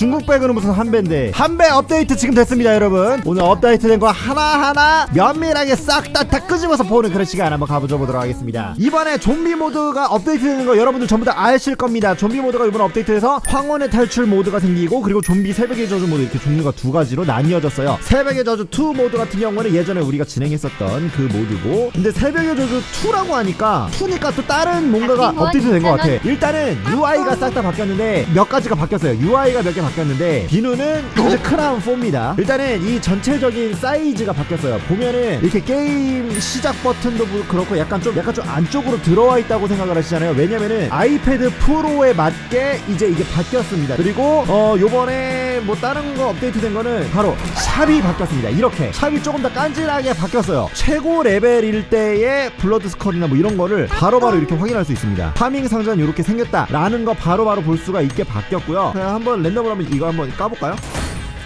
중국 배그는 무슨 한배인데? 한배 업데이트 지금 됐습니다 여러분. 오늘 업데이트된 거 하나하나 면밀하게 싹 다 다 끄집어서 보는 그런 시간 한번 가보죠 보도록 하겠습니다. 이번에 좀비 모드가 업데이트되는 거 여러분들 전부 다 아실 겁니다. 좀비 모드가 이번에 업데이트돼서 황혼의 탈출 모드가 생기고 그리고 좀비 새벽의 저주 모드 이렇게 종류가 두 가지로 나뉘어졌어요. 새벽의 저주 2 모드 같은 경우는 예전에 우리가 진행했었던 그 모드고 근데 새벽의 저주 2라고 하니까 2니까 또 다른 뭔가가 박빙원 업데이트 된 것 같아. 일단은 UI가 싹 다 바뀌었는데 몇 가지가 바뀌었어요. UI가 몇개 바뀌었는데 비누는 이제 크라운 4입니다. 일단은 이 전체적인 사이즈가 바뀌었어요. 보면은 이렇게 게임 시작 버튼도 뭐 그렇고 약간 좀 약간 좀 안쪽으로 들어와 있다고 생각을 하시잖아요. 왜냐면은 아이패드 프로에 맞게 이제 이게 바뀌었습니다. 그리고 어 요번에 뭐 다른 거 업데이트된 거는 바로 샵이 바뀌었습니다. 이렇게 샵이 조금 더 깐질하게 바뀌었어요. 최고 레벨일 때의 블러드 스컬이나 뭐 이런 거를 바로바로 이렇게 확인할 수 있습니다. 파밍 상자는 이렇게 생겼다라는 거 바로바로 볼 수가 있게 바뀌었고요. 그냥 한번 랜덤으로 한번 이거 한번 까볼까요?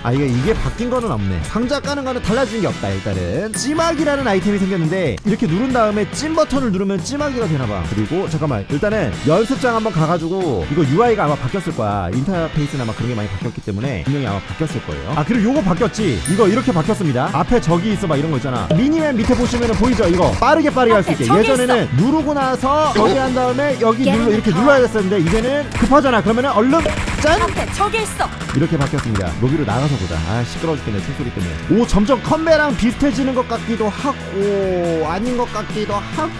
아 이게 이게 바뀐 거는 없네. 상자 까는 거는 달라진 게 없다 일단은. 찌막이라는 아이템이 생겼는데 이렇게 누른 다음에 찜 버튼을 누르면 찌막이가 되나봐. 그리고 잠깐만 일단은 연습장 한번 가가지고 이거 UI가 아마 바뀌었을 거야. 인터페이스나 아마 그런 게 많이 바뀌었기 때문에 분명히 아마 바뀌었을 거예요. 아 그리고 요거 바뀌었지? 이거 이렇게 바뀌었습니다. 앞에 저기 있어 봐 이런 거 있잖아. 미니맵 밑에 보시면은 보이죠 이거? 빠르게 빠르게 할 수 있게. 예전에는 누르고 나서 저기 한 다음에 여기 눌러 이렇게 눌러야 됐었는데 이제는 급하잖아. 그러면은 얼른 짠! 저기 있어. 이렇게 바뀌었습니다. 로비로 나가서 보자. 아 시끄러워 죽겠네 총소리 때문에. 오 점점 컴배랑 비슷해지는 것 같기도 하고 아닌 것 같기도 하고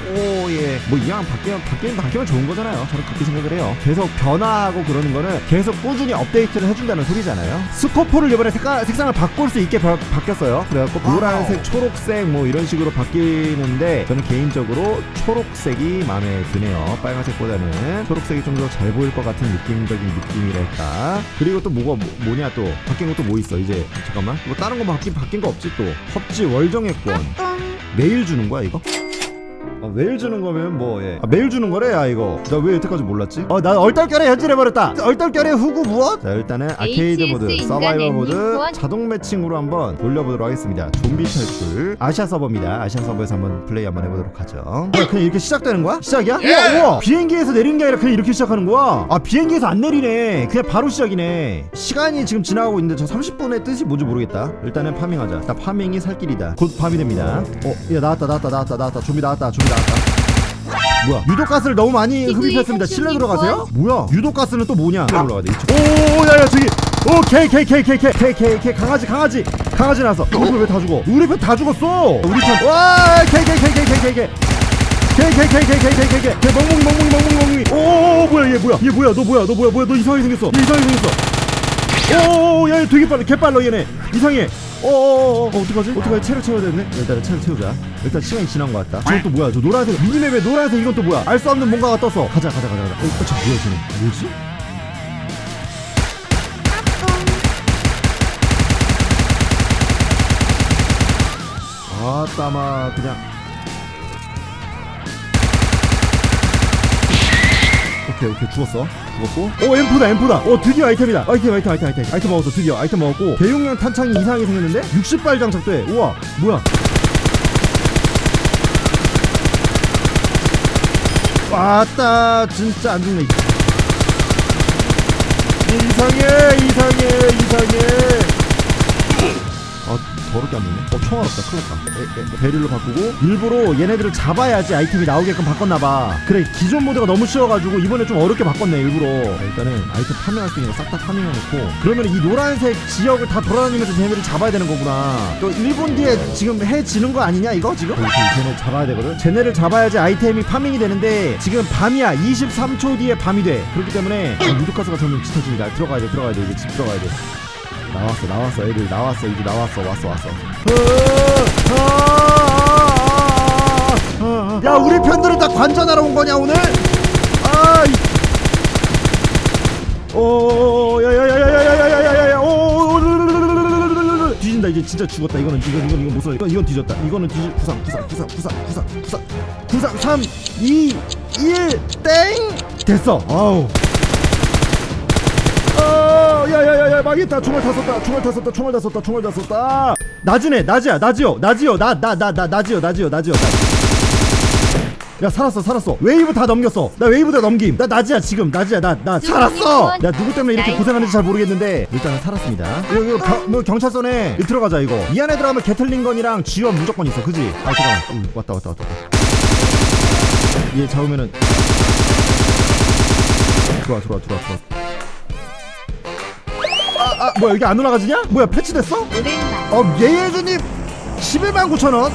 예. 뭐 이왕 바뀌면 바뀌면 바뀌면 좋은 거잖아요. 저는 그렇게 생각을 해요. 계속 변화하고 그러는 거는 계속 꾸준히 업데이트를 해준다는 소리잖아요. 스코프를 이번에 색깔 색상을 바꿀 수 있게 바, 바뀌었어요. 그래갖고 노란색, 초록색 뭐 이런 식으로 바뀌는데 저는 개인적으로 초록색이 마음에 드네요. 빨간색보다는 초록색이 좀 더 잘 보일 것 같은 느낌적인 느낌이랄까. 그리고 또 뭐가 뭐, 뭐냐 또. 바뀐 것도 뭐 있어 이제. 잠깐만. 뭐 다른 거 바뀐 바뀐 거 없지 또. 펍지 월정액권. 매일 주는 거야 이거? 아, 매일 주는 거면 뭐 예. 아, 매일 주는 거래? 야 이거. 나 왜 여태까지 몰랐지? 어나 얼떨결에 현질해버렸다. 얼떨결에 후구 무엇? 자 일단은 아케이드 모드 서바이벌 모드. 자동 매칭으로 한번 돌려보도록 하겠습니다. 좀비 탈출. 아시아 서버입니다. 아시아 서버에서 한번 플레이 한번 해보도록 하죠. 뭐야 그냥 이렇게 시작되는 거야? 시작이야? 우와 우와. 비행기에서 내리는 게 아니라 그냥 이렇게 시작하는 거야? 아 비행기에서 안 내리네. 그냥 바로 시작이네. 시간이 지금 지나가고 있는데 저 30분의 뜻이 뭔지 모르겠다. 일단은 파밍하자. 나 파밍이 살 길이다. 곧 밤이 됩니다. 어야 나왔다 나왔다 나왔다 나왔다. 좀비 나왔다 좀비 나왔다 뭐야 유독가스를 너무 많이 흡입했습니다 실내 들어가세요? 뭐야 유독가스는 또 뭐냐 올라가야 돼 오, 야야 저기 오 개 개 개 개 개 개 개 개 강아지 강아지 강아지 나왔어 우리 편 왜 다 죽어 우리 편 다 죽었어 우리 편 와 개 개 개 개 개 개 개 개개개개개개개개 멍멍이 멍멍이 멍멍이 멍멍이 오 뭐야 얘 뭐야 얘 뭐야 너 뭐야 너 뭐야 뭐야 너 이상하게 생겼어 얘 이상하게 생겼어 오야 얘 되게 빨라 개 빨라 얘네 이상해 어어어 어, 어떡하지? 어떡하지? 체력 채워야 되네. 일단 체력 채우자. 일단 시간이 지난 것 같다. 또 뭐야? 저 노란색 미니맵에 노란색 이건 또 뭐야? 알 수 없는 뭔가가 떴어. 가자 가자 가자 가자. 어, 어, 저 뭐야 쟤는 뭐지? 아따마. 그냥 오케이 오케이. 죽었어. 죽었고. 오 엠프다 엠프다. 오 드디어 아이템이다. 아이템 아이템 아이템 아이템. 아이템 먹었어 드디어. 아이템 먹었고. 대용량 탄창이 이상하게 생겼는데 60발 장착돼. 우와 뭐야? 왔다. 진짜 안 죽네. 이상해 이상해 이상해 아 더럽게 안 되네. 어 총알 없다. 큰일 났다. 베릴로 바꾸고. 일부러 얘네들을 잡아야지 아이템이 나오게끔 바꿨나봐. 그래 기존 모드가 너무 쉬워가지고 이번에 좀 어렵게 바꿨네 일부러. 자, 일단은 아이템 파밍할 수 있는 거싹다 파밍해놓고. 그러면 이 노란색 지역을 다 돌아다니면서 쟤네들을 잡아야 되는 거구나. 또 1분 뒤에 지금 해 지는 거 아니냐 이거 지금? 이렇게 쟤네 잡아야 되거든. 쟤네를 잡아야지 아이템이 파밍이 되는데 지금 밤이야. 23초 뒤에 밤이 돼. 그렇기 때문에 어, 유독가스가 점점 짙어집니다. 들어가야 돼 들어가야 돼. 이제 집 들어가야 돼 나왔어 나왔어 애들 나왔어 이제 나왔어 왔어 왔어 야 우리 편들은 다 관전하러 온 거냐 오늘? 아이 오 야야야야야야야야야야 오 뒤진다 이제 진짜 죽었다 이거는 이건 이건 이건 못 써. 이건 이건 뒤졌다 이거는 뒤지 구상 구상 구상 구상 구상 구상 구상 3 2 1땡 됐어 아우 어, 야야야야 망했다 총알 다 썼다 총알 다 썼다 총알 다 썼다 총알 다 썼다. 나즈네 나즈야 나지요 나지요 나 나 나 나 나지요 나지요 나지요 야 살았어 살았어. 웨이브 다 넘겼어. 나 웨이브 다 넘김. 나 낮이야 지금. 낮이야 나 나 살았어. 야 누구 때문에 이렇게 고생하는지 잘 모르겠는데. 일단은 살았습니다. 이거, 이거 겨- 뭐 경찰서네. 들어가자 이거. 이 안에 들어가면 게틀링건이랑 지원 무조건 있어. 그지? 아 잠깐만. 음, 왔다 왔다 왔다 얘 잡으면은. 들어와 들어와 들어와 들어와 아, 아 뭐야 여기 안 올라가지냐? 뭐야 패치됐어? 오랜만 어 예예주님 11만 9천 원.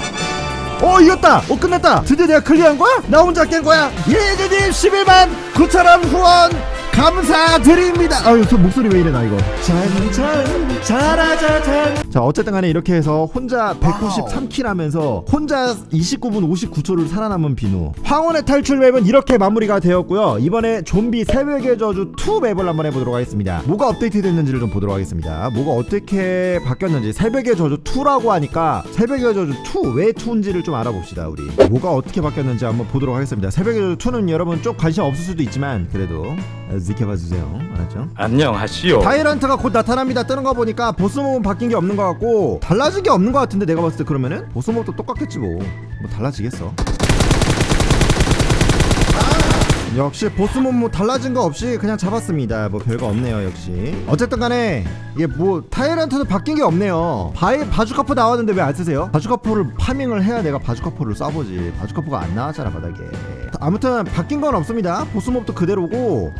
어 이겼다. 어 끝났다. 드디어 내가 클리어한 거야? 나 혼자 깬 거야. 예예주님 11만 9천 원 후원 감사드립니다. 아유 저 목소리 왜 이래 나 이거. 잔잔 잘하자 잔. 자 어쨌든 간에 이렇게 해서 혼자 193킬 하면서 혼자 29분 59초를 살아남은 비누. 황혼의 탈출 맵은 이렇게 마무리가 되었고요. 이번에 좀비 새벽의 저주 2 맵을 한번 해 보도록 하겠습니다. 뭐가 업데이트 됐는지를 좀 보도록 하겠습니다. 뭐가 어떻게 바뀌었는지 새벽의 저주 2라고 하니까 새벽의 저주 2 왜 2인지를 좀 알아봅시다 우리. 뭐가 어떻게 바뀌었는지 한번 보도록 하겠습니다. 새벽의 저주 2는 여러분 쪽 관심 없을 수도 있지만 그래도 지켜봐 주세요. 알았죠? 안녕하시오. 타이런트가 곧 나타납니다. 뜨는 거 보니까 보스 몹은 바뀐 게 없는 것 같고 달라진 게 없는 것 같은데 내가 봤을 때 그러면은 보스 몹도 똑같겠지 뭐. 뭐 달라지겠어. 역시 보스몹 뭐 달라진 거 없이 그냥 잡았습니다. 뭐 별거 없네요 역시. 어쨌든 간에 이게 뭐 타이런트는 바뀐 게 없네요. 바이 바주카포 나왔는데 왜 안 쓰세요? 바주카포를 파밍을 해야 내가 바주카포를 쏴보지. 바주카포가 안 나왔잖아 바닥에. 아무튼 바뀐 건 없습니다. 보스몹도 그대로고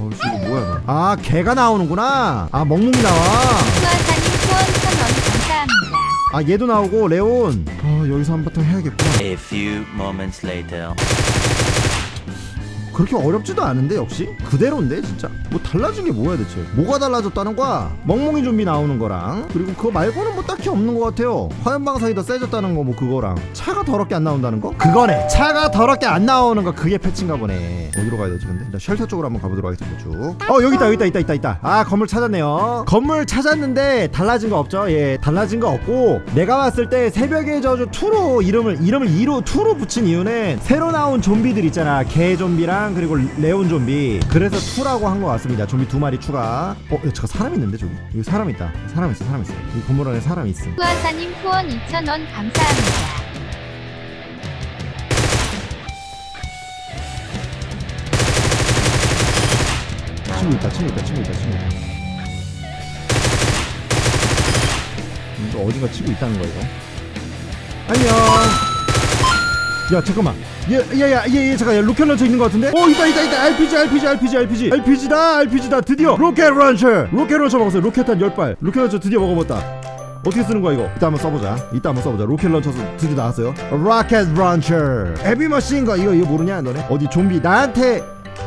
어씨 이거 뭐야 너. 아 개가 나오는구나 아 멍멍이 나와 아 얘도 나오고 레온 아 여기서 한바탕 해야겠구나 A few moments later. 그렇게 어렵지도 않은데 역시? 그대로인데 진짜? 뭐 달라진 게 뭐야 대체? 뭐가 달라졌다는 거야? 멍멍이 좀비 나오는 거랑 그리고 그거 말고는 뭐 딱히 없는 것 같아요. 화염방사기 더 세졌다는 거 뭐 그거랑. 차가 더럽게 안 나온다는 거? 그거네! 차가 더럽게 안 나오는 거 그게 패치인가 보네. 어디로 가야 되지 근데? 일단 쉘터 쪽으로 한번 가보도록 하겠습니다 쭉어 여기 있다 여기 있다 있다 있다 있다. 아 건물 찾았네요. 건물 찾았는데 달라진 거 없죠? 예 달라진 거 없고 내가 봤을 때 새벽의 저주 2로 이름을 이름을 2로 2로 붙인 이유는 새로 나온 좀비들 있잖아. 개 좀비랑 그리고 레온 좀비. 그래서 2라고 한 것 같습니다. 좀비 두 마리 추가. 어 야, 잠깐 사람 있는데 저기? 여기 사람 있다. 사람 있어 사람 있어. 이 건물 안에 사람 있음 수아사님 후원 2천원 감사합니다. 친구 있다 친구 있다 친구 있다 친구 있다. 음, 이거 어딘가 치고 있다는 거야 이거? 안녕! 야 잠깐만 야야야얘얘 잠깐 야 로켓 런처 있는 거 같은데 어 있다 있다 있다 RPG RPG RPG RPG RPG다 RPG다 드디어 로켓 런처 로켓 런처 먹었어요 로켓탄 10발 로켓 런처 드디어 먹어봤다 어떻게 쓰는 거야 이거? 이따 한번 써보자. 이따 한번 써보자. 로켓 런처 드디어 나왔어요. 로켓 런처. 헤비 머신 거 이거 이거 모르냐 너네? 어디 좀비 나한테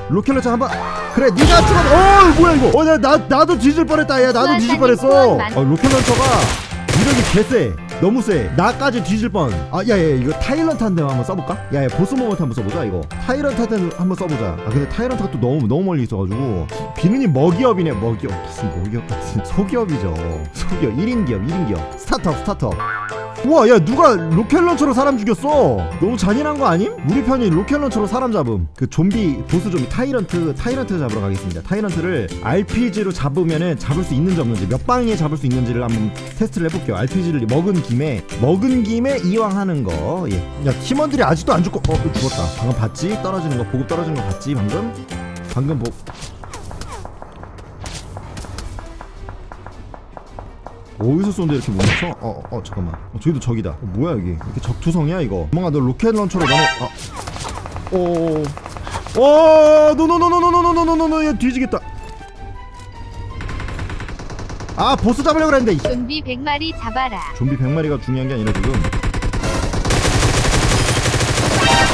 로켓 런처 한번 그래 네가 죽어. 어 뭐야 이거? 어나 나 나도 뒤질 뻔했다. 야 나도 뒤질 뻔했어. 어, 로켓 런처가 이력이 개쎄. 너무 세. 나까지 뒤질 뻔. 아, 야, 야, 이거 타이런트한테 한번 써볼까? 야, 야, 보스 모먼트 한번 써보자, 이거. 타이런트한테 한번 써보자. 아, 근데 타이런트가 또 너무, 너무 멀리 있어가지고. 비누님 먹이업이네, 먹이업. 무슨 먹이업 같은. 소기업이죠. 소기업. 1인 기업, 1인 기업. 스타트업, 스타트업. 우와, 야, 누가 로켓 런처로 사람 죽였어? 너무 잔인한 거 아님? 우리 편이 로켓 런처로 사람 잡음. 그 좀비, 보스 좀비 타이런트, 타이런트 잡으러 가겠습니다. 타이런트를 RPG로 잡으면은 잡을 수 있는지 없는지, 몇 방에 잡을 수 있는지를 한번 테스트를 해볼게요. RPG를 먹은 김에, 먹은 김에 이왕 하는 거. 예. 야, 팀원들이 아직도 안 죽고, 어, 죽었다. 방금 봤지? 떨어지는 거, 보급 떨어지는 거 봤지? 방금? 방금 뭐. 어디서 쏜데 이렇게 못 맞춰? 어, 어, 어, 잠깐만. 어, 저기도 적이다. 어, 뭐야 이게? 이렇게 적투성이야 이거? 뭔가 너 로켓 런처로 너네. 아, 오, 오, 노노노노노노노노노노, 얘 뒤지겠다. 아, 보스 잡으려고 그랬는데. 이 좀비 100마리 잡아라 좀비 100마리가 중요한 게 아니라 지금.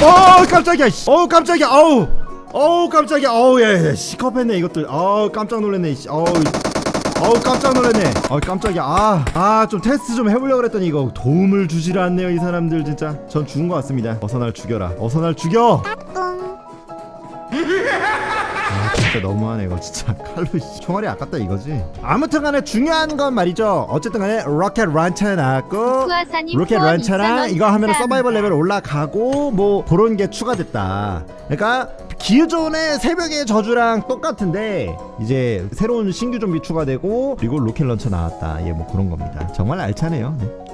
어, 깜짝이야. 씨. 어우, 깜짝이야. 어우. 어우, 깜짝이야. 어우, 예, 예. 시커했네 이것들. 어우, 깜짝 놀랐네. 씨. 어우. 어우 깜짝 놀랐네. 어 깜짝이야. 아아 좀 테스트 좀 해보려고 그랬더니 이거 도움을 주질 않네요 이 사람들 진짜. 전 죽은 것 같습니다. 어서 날 죽여라. 어서 날 죽여! 아 진짜 너무하네 이거 진짜. 칼로 씨, 총알이 아깝다 이거지? 아무튼 간에 중요한 건 말이죠. 어쨌든 간에 로켓 런처 나왔고 수아사님 로켓 후원 2,000원 이거 하면. 서바이벌 레벨 올라가고 뭐 그런 게 추가됐다. 그러니까 기존의 새벽의 저주랑 똑같은데 이제 새로운 신규 좀비 추가되고 그리고 로켓 런처 나왔다. 예, 뭐 그런 겁니다. 정말 알차네요. 네.